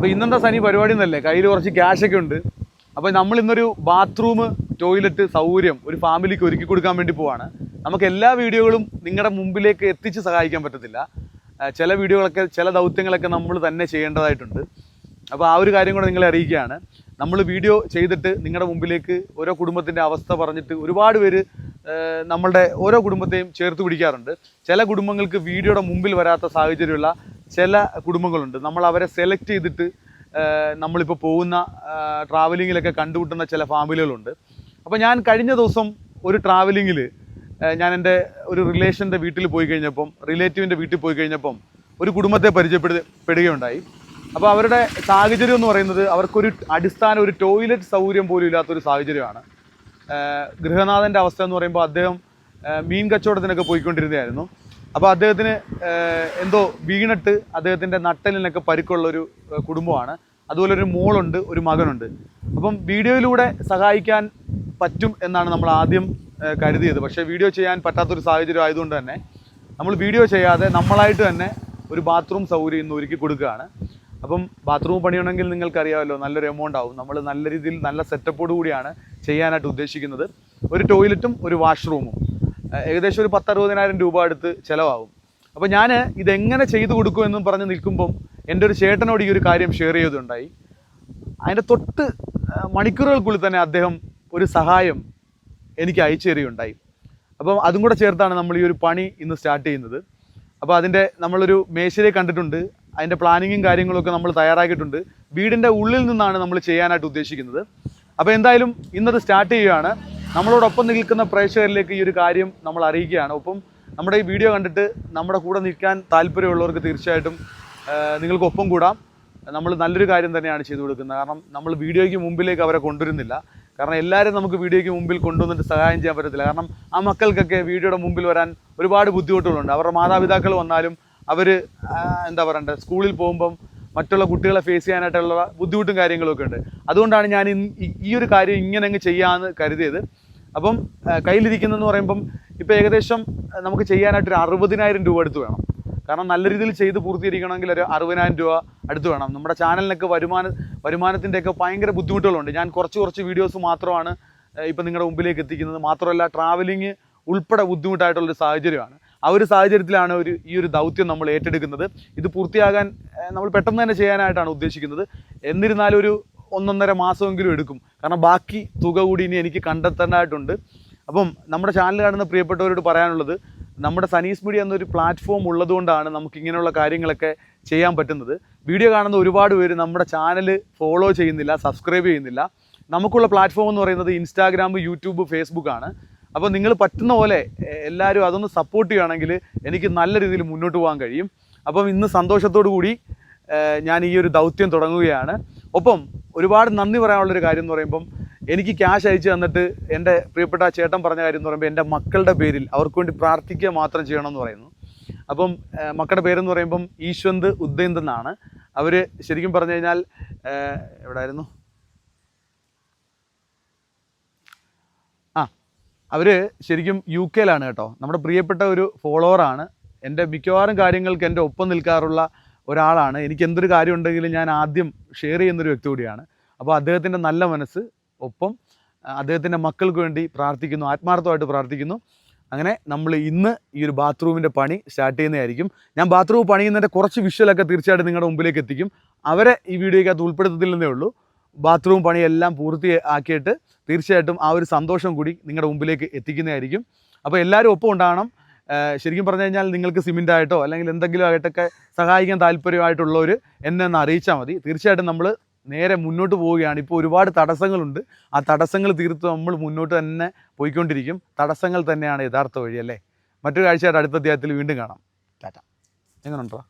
അപ്പോൾ ഇന്നെന്താ സനി പരിപാടി എന്നല്ലേ? കയ്യിൽ കുറച്ച് ക്യാഷൊക്കെ ഉണ്ട്. അപ്പോൾ നമ്മൾ ഇന്നൊരു ബാത്റൂം ടോയ്ലറ്റ് സൗകര്യം ഒരു ഫാമിലിക്ക് ഒരുക്കി കൊടുക്കാൻ വേണ്ടി പോവാണ്. നമുക്ക് എല്ലാ വീഡിയോകളും നിങ്ങളുടെ മുമ്പിലേക്ക് എത്തിച്ച് സഹായിക്കാൻ പറ്റത്തില്ല. ചില വീഡിയോകളൊക്കെ ചില ദൗത്യങ്ങളൊക്കെ നമ്മൾ തന്നെ ചെയ്യേണ്ടതായിട്ടുണ്ട്. അപ്പോൾ ആ ഒരു കാര്യം കൂടെ നിങ്ങളെ അറിയിക്കുകയാണ്. നമ്മൾ വീഡിയോ ചെയ്തിട്ട് നിങ്ങളുടെ മുമ്പിലേക്ക് ഓരോ കുടുംബത്തിന്റെ അവസ്ഥ പറഞ്ഞിട്ട് ഒരുപാട് പേര് നമ്മളുടെ ഓരോ കുടുംബത്തെയും ചേർത്ത് പിടിക്കാറുണ്ട്. ചില കുടുംബങ്ങൾക്ക് വീഡിയോയുടെ മുമ്പിൽ വരാത്ത സാഹചര്യമുള്ള ചില കുടുംബങ്ങളുണ്ട്. നമ്മൾ അവരെ സെലക്ട് ചെയ്തിട്ട് നമ്മളിപ്പോൾ പോകുന്ന ട്രാവലിങ്ങിലൊക്കെ കണ്ടുമുട്ടുന്ന ചില ഫാമിലികളുണ്ട്. അപ്പോൾ ഞാൻ കഴിഞ്ഞ ദിവസം ഒരു ട്രാവലിങ്ങിൽ ഞാൻ എന്റെ ഒരു റിലേഷന്റെ വീട്ടിൽ പോയി കഴിഞ്ഞപ്പം റിലേറ്റീവിന്റെ വീട്ടിൽ പോയി കഴിഞ്ഞപ്പം ഒരു കുടുംബത്തെ പരിചയപ്പെടുകയുണ്ടായി അപ്പോൾ അവരുടെ സാഹചര്യം എന്ന് പറയുന്നത് അവർക്കൊരു അടിസ്ഥാന ഒരു ടോയ്ലറ്റ് സൗകര്യം പോലും ഇല്ലാത്തൊരു സാഹചര്യമാണ്. ഗൃഹനാഥന്റെ അവസ്ഥ എന്ന് പറയുമ്പോൾ അദ്ദേഹം മീൻ കച്ചവടത്തിനൊക്കെ പോയിക്കൊണ്ടിരുന്നതായിരുന്നു. അപ്പോൾ അദ്ദേഹത്തിന് എന്തോ വീണിട്ട് അദ്ദേഹത്തിന്റെ നട്ടലിനൊക്കെ പരിക്കുള്ളൊരു കുടുംബമാണ്. അതുപോലെ ഒരു മോളുണ്ട് ഒരു മകനുണ്ട്. അപ്പം വീഡിയോയിലൂടെ സഹായിക്കാൻ പറ്റും എന്നാണ് നമ്മൾ ആദ്യം കരുതിയത്. പക്ഷേ വീഡിയോ ചെയ്യാൻ പറ്റാത്തൊരു സാഹചര്യം ആയതുകൊണ്ട് തന്നെ നമ്മൾ വീഡിയോ ചെയ്യാതെ നമ്മളായിട്ട് തന്നെ ഒരു ബാത്റൂം സൗകര്യം ഇന്ന് ഒരുക്കി കൊടുക്കുകയാണ്. അപ്പം ബാത്റൂം പണിയണമെങ്കിൽ നിങ്ങൾക്കറിയാമല്ലോ നല്ലൊരു എമൗണ്ട് ആവും. നമ്മൾ നല്ല രീതിയിൽ നല്ല സെറ്റപ്പോട് കൂടിയാണ് ചെയ്യാനായിട്ട് ഉദ്ദേശിക്കുന്നത്. ഒരു ടോയ്ലറ്റും ഒരു വാഷ്റൂമും ഏകദേശം ഒരു പത്തറുപതിനായിരം രൂപ അടുത്ത് ചിലവാകും. അപ്പോൾ ഞാൻ ഇതെങ്ങനെ ചെയ്തു കൊടുക്കുമെന്നും പറഞ്ഞ് നിൽക്കുമ്പം എന്റെ ഒരു ചേട്ടനോട് ഈ ഒരു കാര്യം ഷെയർ ചെയ്തിട്ടുണ്ടായി അതിന്റെ തൊട്ട് മണിക്കൂറുകൾക്കുള്ളിൽ തന്നെ അദ്ദേഹം ഒരു സഹായം എനിക്ക് അയച്ചു തരികയുണ്ടായി. അപ്പം അതും കൂടെ ചേർത്താണ് നമ്മൾ ഈ ഒരു പണി ഇന്ന് സ്റ്റാർട്ട് ചെയ്യുന്നത്. അപ്പോൾ അതിന്റെ നമ്മളൊരു മേശരെ കണ്ടിട്ടുണ്ട്. അതിന്റെ പ്ലാനിങ്ങും കാര്യങ്ങളൊക്കെ നമ്മൾ തയ്യാറാക്കിയിട്ടുണ്ട്. വീടിന്റെ ഉള്ളിൽ നിന്നാണ് നമ്മൾ ചെയ്യാനായിട്ട് ഉദ്ദേശിക്കുന്നത്. അപ്പോൾ എന്തായാലും ഇന്നത് സ്റ്റാർട്ട് ചെയ്യുകയാണ്. നമ്മളോടൊപ്പം നിൽക്കുന്ന പ്രേക്ഷകരിലേക്ക് ഈ ഒരു കാര്യം നമ്മൾ അറിയിക്കുകയാണ്. ഒപ്പം നമ്മുടെ ഈ വീഡിയോ കണ്ടിട്ട് നമ്മുടെ കൂടെ നിൽക്കാൻ താല്പര്യമുള്ളവർക്ക് തീർച്ചയായിട്ടും നിങ്ങൾക്ക് ഒപ്പം കൂടാം. നമ്മൾ നല്ലൊരു കാര്യം തന്നെയാണ് ചെയ്തു കൊടുക്കുന്നത്. കാരണം നമ്മൾ വീഡിയോയ്ക്ക് മുമ്പിലേക്ക് അവരെ കൊണ്ടുവരുന്നില്ല. കാരണം എല്ലാവരും നമുക്ക് വീഡിയോയ്ക്ക് മുമ്പിൽ കൊണ്ടുവന്നിട്ട് സഹായം ചെയ്യാൻ പറ്റത്തില്ല. കാരണം ആ മക്കൾക്കൊക്കെ വീഡിയോയുടെ മുമ്പിൽ വരാൻ ഒരുപാട് ബുദ്ധിമുട്ടുകളുണ്ട്. അവരുടെ മാതാപിതാക്കൾ വന്നാലും അവർ എന്താ പറയണ്ടേ സ്കൂളിൽ പോകുമ്പം മറ്റുള്ള കുട്ടികളെ ഫേസ് ചെയ്യാനായിട്ടുള്ള ബുദ്ധിമുട്ടും കാര്യങ്ങളൊക്കെ ഉണ്ട്. അതുകൊണ്ടാണ് ഞാൻ ഈ ഒരു കാര്യം ഇങ്ങനെ അങ്ങ് ചെയ്യാമെന്ന് കരുതിയത്. അപ്പം കയ്യിലിരിക്കുന്നതെന്ന് പറയുമ്പം ഇപ്പോൾ ഏകദേശം നമുക്ക് ചെയ്യാനായിട്ട് ഒരു അറുപതിനായിരം രൂപ അടുത്ത് വേണം. കാരണം നല്ല രീതിയിൽ ചെയ്ത് പൂർത്തീകരിക്കണമെങ്കിൽ ഒരു അറുപതിനായിരം രൂപ അടുത്ത് വേണം. നമ്മുടെ ചാനലിനൊക്കെ വരുമാന വരുമാനത്തിന്റെയൊക്കെ ഭയങ്കര ബുദ്ധിമുട്ടുകളുണ്ട്. ഞാൻ കുറച്ച് കുറച്ച് വീഡിയോസ് മാത്രമാണ് ഇപ്പം നിങ്ങളുടെ മുമ്പിലേക്ക് എത്തിക്കുന്നത്. മാത്രമല്ല ട്രാവലിംഗ് ഉൾപ്പെടെ ബുദ്ധിമുട്ടായിട്ടുള്ളൊരു സാഹചര്യമാണ്. ആ ഒരു സാഹചര്യത്തിലാണ് ഒരു ഈ ഒരു ദൗത്യം നമ്മൾ ഏറ്റെടുക്കുന്നത്. ഇത് പൂർത്തിയാകാൻ നമ്മൾ പെട്ടെന്ന് തന്നെ ചെയ്യാനായിട്ടാണ് ഉദ്ദേശിക്കുന്നത്. എന്നിരുന്നാലും ഒരു ഒന്നൊന്നര മാസമെങ്കിലും എടുക്കും. കാരണം ബാക്കി തുക കൂടി ഇനി എനിക്ക് കണ്ടെത്തേണ്ടതായിട്ടുണ്ട്. അപ്പം നമ്മുടെ ചാനൽ കാണുന്ന പ്രിയപ്പെട്ടവരോട് പറയാനുള്ളത് നമ്മുടെ സനീസ് മീഡിയ എന്നൊരു പ്ലാറ്റ്ഫോം ഉള്ളതുകൊണ്ടാണ് നമുക്ക് ഇങ്ങനെയുള്ള കാര്യങ്ങളൊക്കെ ചെയ്യാൻ പറ്റുന്നത്. വീഡിയോ കാണുന്ന ഒരുപാട് പേര് നമ്മുടെ ചാനൽ ഫോളോ ചെയ്യുന്നില്ല സബ്സ്ക്രൈബ് ചെയ്യുന്നില്ല. നമുക്കുള്ള പ്ലാറ്റ്ഫോം എന്ന് പറയുന്നത് ഇൻസ്റ്റാഗ്രാം യൂട്യൂബ് ഫേസ്ബുക്ക് ആണ്. അപ്പോൾ നിങ്ങൾ പറ്റുന്ന പോലെ എല്ലാവരും അതൊന്ന് സപ്പോർട്ട് ചെയ്യുകയാണെങ്കിൽ എനിക്ക് നല്ല രീതിയിൽ മുന്നോട്ട് പോകാൻ കഴിയും. അപ്പം ഇന്ന് സന്തോഷത്തോടു കൂടി ഞാൻ ഈ ഒരു ദൗത്യം തുടങ്ങുകയാണ്. ഒപ്പം ഒരുപാട് നന്ദി പറയാനുള്ളൊരു കാര്യം എന്ന് പറയുമ്പം എനിക്ക് ക്യാഷ് അയച്ചു തന്നിട്ട് എന്റെ പ്രിയപ്പെട്ട ചേട്ടൻ പറഞ്ഞ കാര്യം എന്ന് പറയുമ്പോൾ എന്റെ മക്കളുടെ പേരിൽ അവർക്ക് വേണ്ടി പ്രാർത്ഥിക്കുക മാത്രം ചെയ്യണമെന്ന് പറയുന്നു. അപ്പം മക്കളുടെ പേരെന്ന് പറയുമ്പം ഈശ്വന്ത് ഉദ്ദയന്ത് എന്നാണ്. അവർ ശരിക്കും പറഞ്ഞു കഴിഞ്ഞാൽ എവിടെയായിരുന്നു ആ അവർ ശരിക്കും യു കെയിലാണ് കേട്ടോ. നമ്മുടെ പ്രിയപ്പെട്ട ഒരു ഫോളോവറാണ് എന്റെ മിക്കവാറും കാര്യങ്ങൾക്ക് എന്റെ ഒപ്പം നിൽക്കാറുള്ള ഒരാളാണ്. എനിക്ക് എന്തൊരു കാര്യം ഉണ്ടെങ്കിലും ഞാൻ ആദ്യം ഷെയർ ചെയ്യുന്നൊരു വ്യക്തി കൂടിയാണ്. അപ്പോൾ അദ്ദേഹത്തിന്റെ നല്ല മനസ്സ് ഒപ്പം അദ്ദേഹത്തിന്റെ മക്കൾക്ക് വേണ്ടി പ്രാർത്ഥിക്കുന്നു ആത്മാർത്ഥമായിട്ട് പ്രാർത്ഥിക്കുന്നു. അങ്ങനെ നമ്മൾ ഇന്ന് ഈ ഒരു ബാത്റൂമിന്റെ പണി സ്റ്റാർട്ട് ചെയ്യുന്നതായിരിക്കും. ഞാൻ ബാത്റൂം പണിയുന്നതിന്റെ കുറച്ച് വിഷ്വലൊക്കെ തീർച്ചയായിട്ടും നിങ്ങളുടെ മുമ്പിലേക്ക് എത്തിക്കും. അവരെ ഈ വീഡിയോയ്ക്കകത്ത് ഉൾപ്പെടുത്തത്തില്ലെന്നേ ഉള്ളൂ. ബാത്റൂം പണിയെല്ലാം പൂർത്തി ആക്കിയിട്ട് തീർച്ചയായിട്ടും ആ ഒരു സന്തോഷം കൂടി നിങ്ങളുടെ മുമ്പിലേക്ക് എത്തിക്കുന്നതായിരിക്കും. അപ്പോൾ എല്ലാവരും ഒപ്പം ഉണ്ടാകണം ശരിക്കും പറഞ്ഞു കഴിഞ്ഞാൽ നിങ്ങൾക്ക് സിമെന്റ് ആയിട്ടോ അല്ലെങ്കിൽ എന്തെങ്കിലും ആയിട്ടൊക്കെ സഹായിക്കാൻ താല്പര്യമായിട്ടുള്ളവർ എന്നെ ഒന്ന് അറിയിച്ചാൽ മതി. തീർച്ചയായിട്ടും നമ്മൾ നേരെ മുന്നോട്ട് പോവുകയാണ്. ഇപ്പോൾ ഒരുപാട് തടസ്സങ്ങളുണ്ട്. ആ തടസ്സങ്ങൾ തീർത്ത് നമ്മൾ മുന്നോട്ട് തന്നെ പോയിക്കൊണ്ടിരിക്കും. തടസ്സങ്ങൾ തന്നെയാണ് യഥാർത്ഥ വഴി അല്ലേ? മറ്റൊരു കാഴ്ചയായിട്ട് അടുത്ത അധ്യായത്തിൽ വീണ്ടും കാണാം. ടാറ്റ. എങ്ങനെയുണ്ടോ